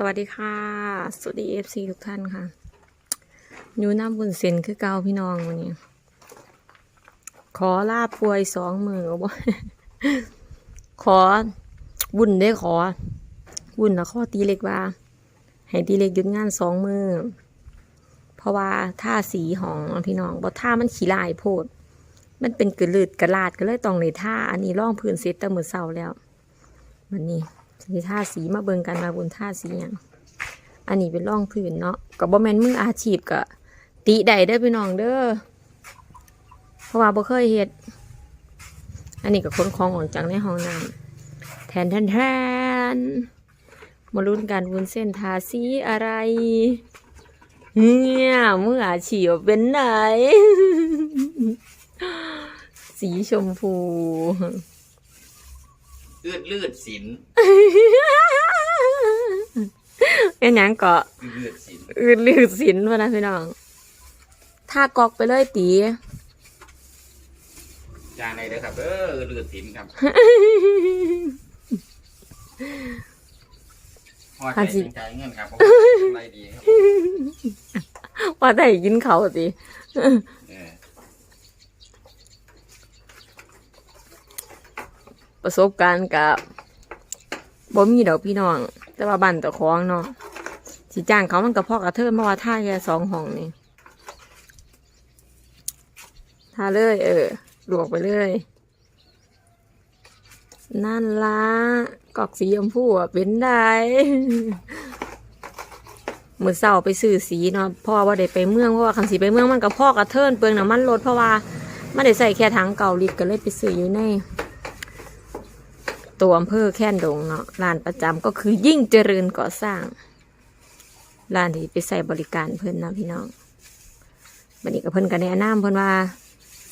สวัสดีค่ะ สวัสดีเอฟซีทุกท่านค่ะยูน้ำบุญเซนคือเกาพี่น้องวันนี้ ขอลาป่วยสองมือบ่ขอบุญได้ขอ บุญนะข้อตีเล็กว่า ให้ตีเล็กหยุดงานสองมือ เพราะว่าท่าสีของพี่น้องบ่ท่ามันขี้ลายโพด มันเป็นกระลืดกระลาดก็เลยต้องในท่า อันนี้ร่องพื้นเสร็จแต่มือเศร้าแล้วมันนี่ สิท่าสีมาเบิงกันมาบนท่าสีหยังอันนี้เป็นร่องพื้นเนาะกับบ่แมนมืออาชีพก็ติได้เด้อพี่น้องเด้อเพราะว่าบ่เคยเฮ็ดอันนี้ก็ขนของออกจากในห้องน้ำแทนแทนแทนมาลุ้นกันวุ้นเส้นทาสีอะไรเนี่ยมืออาชีพเป็นไหน สีชมพู ลืดลืดสินเป็นหยังเกาะลืดสินอืดลืดสินพะนะพี่น้องถ้ากอกไปเลยตี จานไหนเด้อครับเออลืดสินครับพอใจเป็นใจเงินครับผมไรดีครับ ว่าแต่กินเขาวตี เออ ประสบการณ์กับบ่มีดอกพี่น้อง แต่ว่าบันตะคองเนาะสิจ้างเขามันกับพ่อกระเทินมาว่าท่าแค่สองห้องนี่ท่าเลย เออลวกไปเลย นั่นละกอกสีชมพูเป็นได้มือเศร้าไปซื้อสีเนาะพราะว่าได้ไปเมืองเพราะว่าคันสีไปเมืองมันกับพ่อกระเทินเปลืองน้ำมันรถเพราะว่าไม่ได้ใส่แค่ถังเก่าลิตรก็เลยไปซื้ออยู่ใน ตัวอำเภอแค่นดงเนาะร้านประจำก็คือยิ่งเจริญก่อสร้างร้านที่ไปใส่บริการเพิ่อนนะพี่น้องบันนี้ก็เพิ่อนก็แนะนำเพิ่อนว่า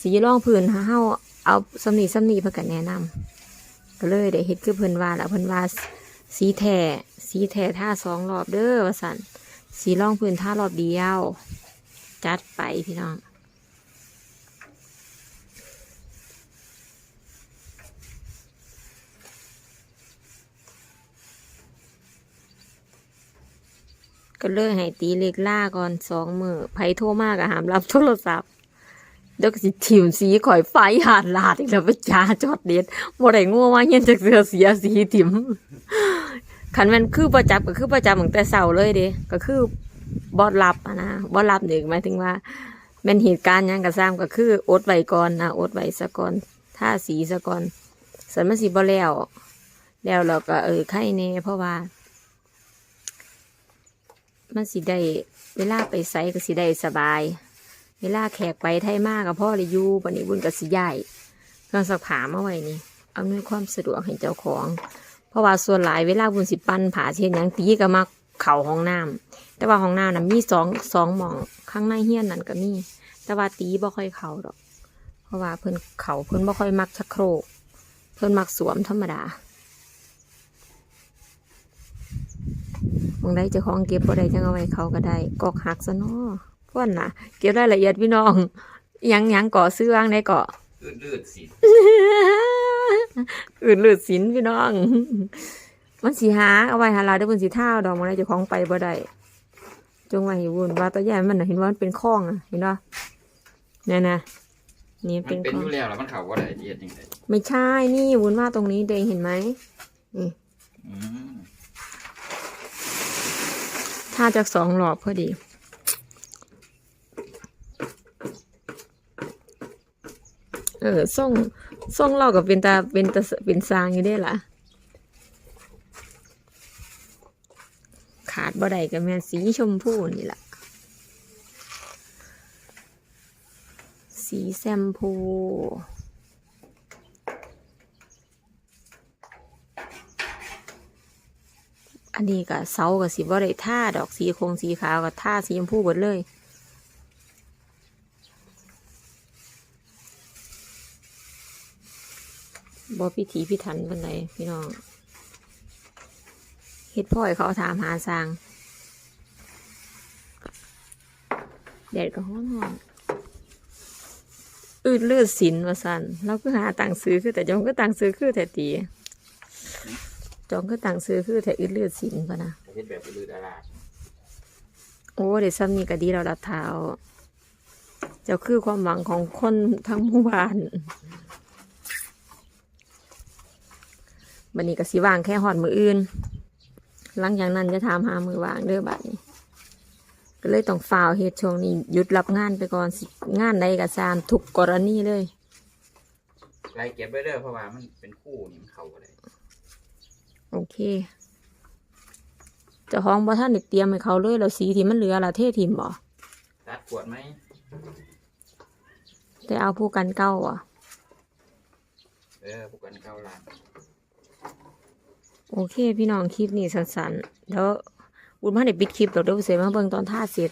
สีร่องพื้นถ้าเฮาเอาสำนีสำนีเพิ่อนก็แนะนำก็เลยได้เฮ็ดคือเพิ่อนว่าแล้วเพิ่อนว่าสีแท้สีแท้ท่าสองรอบเด้อวสันสีร่องพื้นท่ารอบเดียว จัดไปพี่น้อง ก็เลยให้ตีเล็กล่าก่อนสองมือไผโทรมากอะหามรับโทรศัพท์เดี๋ยวก็สิถิ่มสีข่อยไฟหาดลาดอีกแล้วไปจ้าจอดเด็ดบ่ได้งัวว่าเย็นจากเสือเสียสีถิ่มคันแมันคือประจับก็คือประจับตั้งแต่เสาเลยเด้ก็คือบอดรับนะบอดรับหนึ่งหมายถึงว่าแมันเหตุการณ์ยังกระซ้ำก็คืออดไว้ก่อนนะอดไว้ซะก่อนท่าสีซะก่อนสันมันสีบ่แล้วแล้วเราก็เออไข่เน่เพราะว่า มันสิได้เวลาไปไสก็สิได้สบาย เวลาแขกไปไทยมากกับพ่อเลยอยู่บันนี้บุญก็สิใหญ่เครื่องสักผามาไว้นี่เอาหน่วยความสะดวกให้เจ้าของ เพราะว่าส่วนหลายเวลาบุญสิปันผาเช่นยังตีก็มาเข่าห้องน้ำแต่ว่าห้องน้ำน่ะมีสองสองหมองข้างในเฮียนนั่นก็มีแต่ว่าตีบ่ค่อยเข่าดอก เพราะว่าเพิ่นเข่าเพิ่นบ่ค่อยมักชักโครก เพิ่นมักสวมธรรมดา มองได้เจ้าของเก็บบ่ได้จังเอาไว้เขาก็ได้กอกหักซะเนาะพ่นน่ะเก็บรายละเอียดพี่น้อง ยังยังก่อซื้อวางได้ก่อลืดลืดสินอื่นลืดสินพี่น้อง มันสีหาเอาไว้หาลาด้วยบนสีเท้าดอกมันได้เจ้าของไปบ่ได้จงไว้ให้วุ่นว่าตัวใหญ่มันเห็นว่ามันเป็นคล้องอะเห็นป่ะเนี่ยนะนี่เป็นเป็นคลอองยู่แล้วแล้วมันเข่าว่าอะไรเดียดยังไงไม่ใช่นี่วุ้นว่าตรงนี้เดงเห็นไหมนี่ ถ้าจากสองหลอบพอดี เออส่งส่งเรากับเป็นตาเป็นตาเป็นซางอยู่ได้ล่ะ ขาดบ่ได้กับแม่นสีชมพูนี่ล่ะ สีแซมพู อันนี้ก็เสากับสีบ่ได้ท่าดอกสีคงสีขาวกับท่าสีชมพูหมดเลยบ่พิถีพิถันวันใดพี่น้องเฮ็ดพ่อยเขาถามหาสร้างแดดก็ร้อนร้อนอืดเลือดสินว่าสันเราก็หาต่างซื้อคือแต่ยองก็ต่างซื้อคือแต่ตี จองคือต่างซื้อคือแต่อึดเลือดสินปะนะประเทศแบบลือดาราโอ้เดี๋ยวซ้ำนี่ก็ดีเราดัดเท้าเจ้าคือความหวังของคนทั้งหมู่บ้านบันนี้ก็สิว่างแค่หอดมืออื่น หลังจากนั้นจะถามหามือว่างเด้อบัดนี้ ก็เลยต้องฝ่าวเฮ็ดช่วงนี้หยุดรับงานไปก่อนสิงานใดก็ตามทุกกรณีเลยไล่เก็บไว้เด้อเพราะว่ามันเป็นคู่นี่มันเข้ากันเลย โอเคเจ้าของบ่ท่านได้เตรียมให้เขาเลยแล้วสีที่มันเหลือละเททิมบ่ตัดขวดไหมแต่เอาผู้กันเก้าอะเออพวกกันเข้าร้านโอเค พี่น้องคลิปนี้สั้นๆแล้วบุญมาได้ปิดคลิปดอกเดี๋ยวเสียมาเบิ่งตอนท่าเสร็จ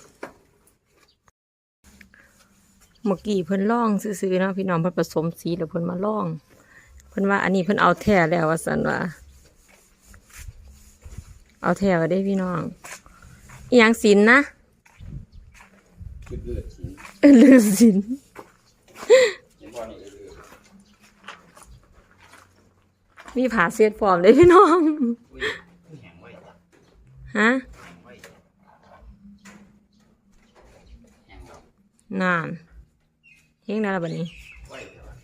เมื่อกี้เพิ่นล่องซื้อๆเนาะพี่น้องเพิ่นผสมสีแล้วเพิ่นมาล่อง เพิ่นว่าอันนี้เพิ่นเอาแท้แล้วว่าซั่นว่า เอาแท้ก็ได้พี่น้องอีหยังสินนะลืดเลือดสิเออลือสินเห็นว่านี่ลือมีผ่าเสียดฟอร์มเลยพี่น้อง อุ้ยอุ้ยแห้งไว้จ้ะฮะแห้งไว้แห้งดอกนานเฮงได้แล้วบัดนี้ไว้เดี๋ยวอะ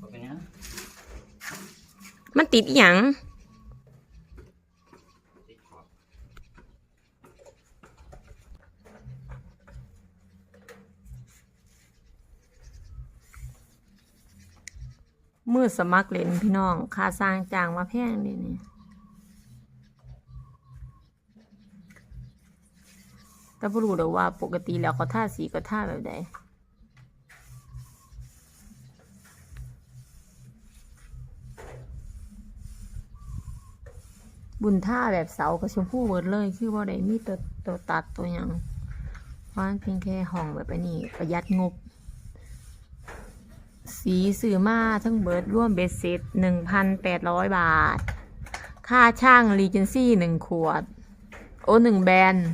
บ่เป็นหยังมันติดอีหยัง ติดขอบ มือสมัครเล่นพี่น้องค่าสร้างจ้างมาแพงเลยนี่แต่บ่รู้เดอกว่าปกติแล้วเขาท่าสีก็ท่าแบบใดบุญท่าแบบเสากับชมพู่เบิดเลย คือว่าได้มีตัวตัวตัดตัวหยังเพราะมันเพียงแค่ห้องแบบนี้ประหยัดงบ สีสื่อมาทั้งเบิร์ดร่วมเบสเซ็ตหนึ่งพันแปดร้อยบาท ค่าช่างรีเจนซี่หนึ่งขวด โอ้หนึ่งแบรนด์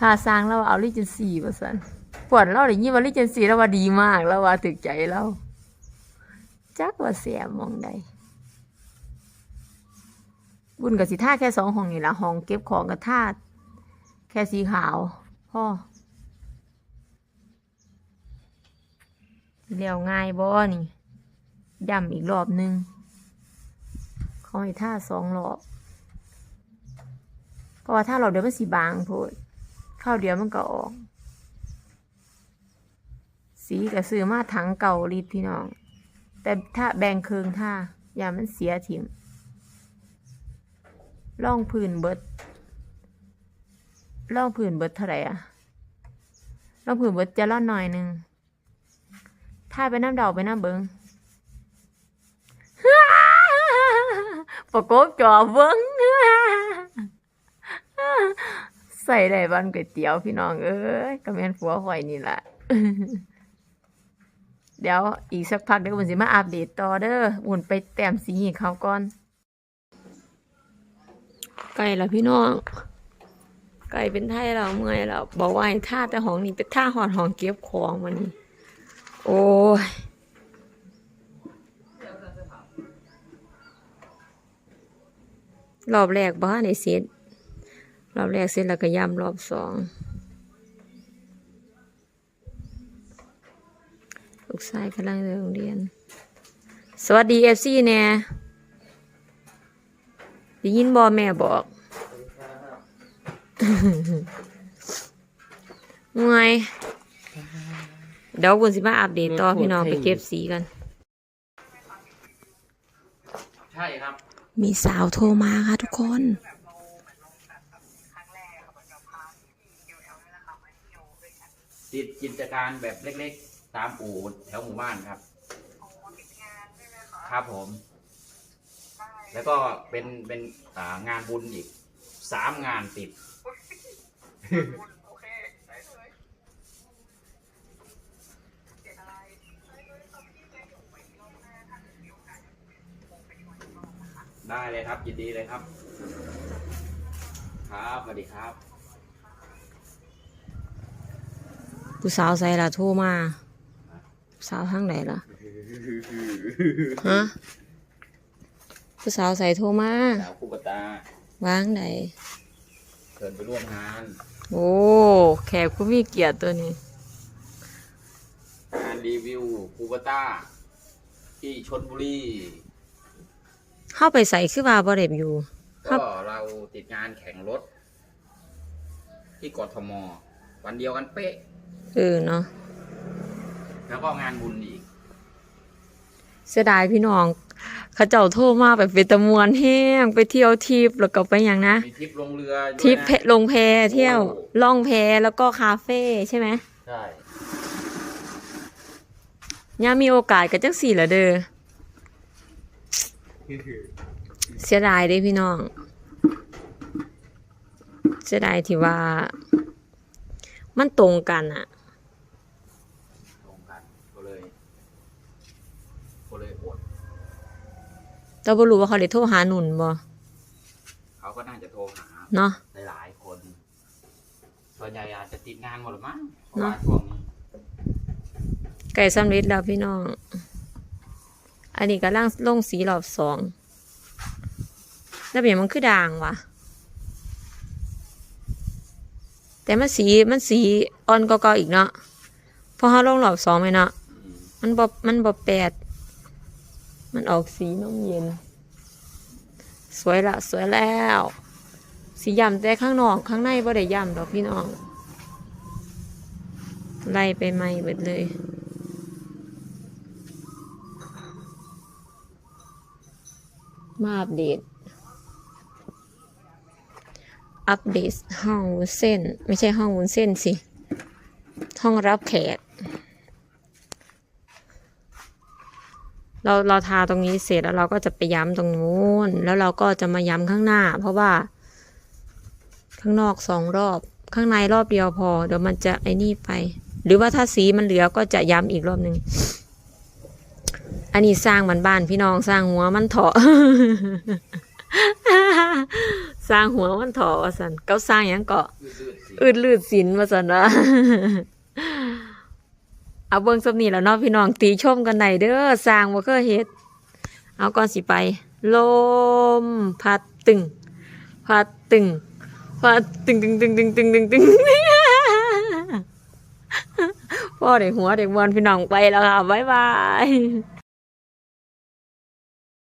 ค่าสร้างเราเอารีเจนซี่มาสันปวดเราได้ยินว่ารีเจนซี่เราว่าดีมากเราว่าถึกใจเราจักว่าเสียมองใดบุญกับสิท่าแค่สองห้องนี่ละห้องเก็บของกับท่าแค่สีขาวพ่อ เลี้ยวง่ายบ่นี่ย้ำอีกรอบหนึงเขาให้ท่าสองรอบ เพราะว่าถ้าเราเดี๋ยวมันสีบางโพดข้าวเดียวมันก็ออก สีก็ซื้อมาถังเก่าลิตรพี่น้อง แต่ถ้าแบ่งเคืองถ้าอย่ามันเสียถิ่มล่องพื้นเบิดล่องพื้นเบิดเท่าไหร่อะล่องพื้นเบิดจะล่อนหน่อยหนึ่ง ถ้าไปน้ำเดาไปน้ำเบิงประกบจอเบิงใส่ได้บ้านก๋วยเตี๋ยวพี่น้องเอ้ยก็แม่นผัวข่อยนี่แหละเดี๋ยวอีกสักพักเดี๋ยวอุ่นสิมาอัปเดตต่อเด้ออุ่นไปแต้มสีให้เขาก่อนไก่ละพี่น้อง ไก่เป็นไทยเราเมื่อยแล้วบอกว่าท่าแต่ห้องนี้เป็นท่าหอดห้องเก็บของมันนี่ โอ้ยรอบแรกบ้านในเสร็จรอบแรกเสร็จแล้วก็ย้ำรอบสองลูกชายกำลังเดินโรงเรียน สวัสดีเอฟซีแน่ได้ยินบอแม่บอกงวย เดี๋ยวคุณสิมาอัปเดตต่อพี่น้องไปเก็บสีกัน ใช่ครับ มีสาวโทรมาค่ะทุกคน ติดกิจการแบบเล็กๆ ตามอู่แถวหมู่บ้านครับ ครับผม แล้วก็เป็นเป็นอ่างานบุญอีกสามงานติด ได้เลยครับ ยินดีเลยครับ ครับสวัสดีครับ ผู้สาวใส่ละโทรมาผู้สาวทางไหนล่ะคือฮะผู้สาวใส่โทรมาสาวคูปตาวางไหนเชิญไปร่วมงาน โอ้แขกผู้มีเกียรติตัวนี้ งานรีวิวคูปตาที่ชนบุรี เข้าไปใส่คือว่าบ่เร็บอยู่ ครัก็บ เราติดงานแข่งรถ ที่กทมวันเดียวกันเป๊ะ เออเนาะแล้วก็งานบุญอีก เสียดายพี่น้องเขาเจ้าโทรมาแบบเป็นตะมวนแห้งไปเที่ยวทิปแล้วก็ไปอย่างนะ มีทริปลงเรือด้วยนะทริปเพลงแพเที่ยวโอ้ ล่องแพแล้วก็คาเฟ่ใช่ไหมใช่ ย่ามีโอกาสกับจังสี่ละเด้อ เสียดายเด้พี่น้อง เสียดายที่ว่า มันตรงกันอะตรงกันก็เลยก็เลยอดแต่บ่รู้ว่าเขาได้โทรหาหนุนบ่เขาก็น่าจะโทรหาเนาะหลายๆคนส่วนใหญ่อาจจะติดงานหมดหรือมั้งเพราะเนอะว่าช่วงนี้ไก่สำเร็จแล้วพี่น้อง อันนี้ก็ล่างลงสีรอบสองแล้วเปลี่ยนมันคือด่างวะแต่มันสีมันสีอ่อนก็กอีกเนาะพอเขาลงรอบสองไหมเนาะมันบบมันบบแปด มันออกสีน้ำเย็น สวยละสวยแล้ว สีย่ำแต่ข้างนอกข้างในบ่ได้ย่ำดอกพี่น้อง ไล่ไปไหมเบิดเลย มาอัปเดต อัปเดตห้องวุ้นเส้น ไม่ใช่ห้องวุ้นเส้นสิ ห้องรับแขก เราเราทาตรงนี้เสร็จแล้วเราก็จะไปย้ำตรงนู้น แล้วเราก็จะมาย้ำข้างหน้า เพราะว่า ข้างนอกสองรอบ ข้างในรอบเดียวพอ เดี๋ยวมันจะไอ้นี่ไป หรือว่าถ้าสีมันเหลือก็จะย้ำอีกรอบหนึ่ง อันนี้สร้างบ้านบ้านๆพี่น้องสร้างหัวมันเถาะสร้างหัวมันเถาะว่าสันเขาสร้างหยังเกาะลืดๆสิอืดลืดสินมาสันว่าเอาเบิ่งสำนีแล้วเนาะพี่น้องตีชมกันได้เด้อสร้างบ่เคยเฮ็ดเอาก่อนสิไป ลมพัดตึง พัดตึง พัดตึงตึงตึงตึงตึงตึงตึงพ่อเด็กหัวเด็กมวนพี่น้องไปแล้วค่ะบ๊ายบาย